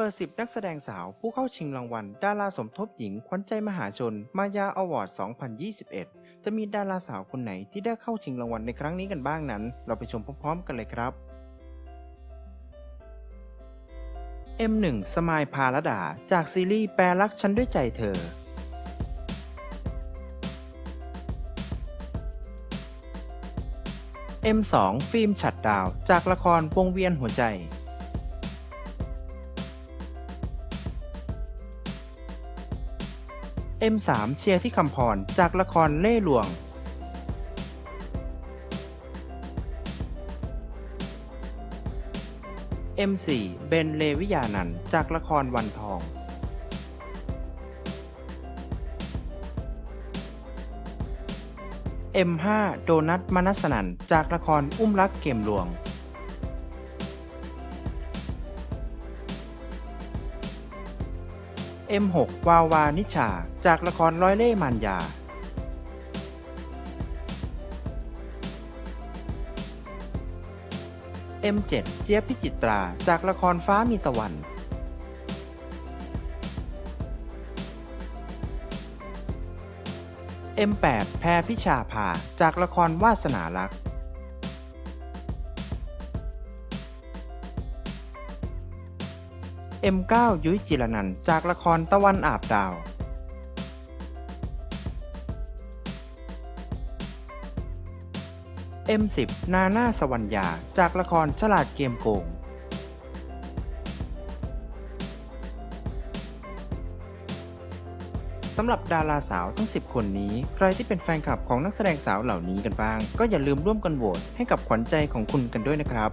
เปิด 10 นักแสดงสาวผู้เข้าชิงรางวัล ดาราสมทบหญิงขวัญใจมหาชน มายาอวอร์ด 2021 จะมีดาราสาวคนไหนที่ได้เข้าชิงรางวัลในครั้งนี้กันบ้างนั้น เราไปชมพร้อมๆ กันเลยครับ M1 สมายพาลดา จากซีรีส์แปรรักฉันด้วยใจเธอ M2 ฟิล์มฉัดดาว จากละครวงเวียนหัวใจ M3 เชียร์ที่คำพร จากละครเล่หลวง M4 เบนเลวิยานันจากละครวันทอง M5 โดนัทมนัสนันจากละครอุ้มรักเกมหลวง M6 วาวานิชา จากละครร้อยเล่มันยา M7 เจี๊ยบพิจิตรา จากละครฟ้ามีตะวัน M8 แพรพิชาภา จากละครวาสนารักษ์ M9 ยุ้ยจิรนันจากละครตะวันอาบดาว M10 นาหน่าสวรรยาจากละครฉลาดเกมโกง สำหรับดาราสาวทั้ง 10 คนนี้ ใครที่เป็นแฟนคลับของนักแสดงสาวเหล่านี้กันบ้าง ก็อย่าลืมร่วมกันโหวตให้กับขวัญใจของคุณกันด้วยนะครับ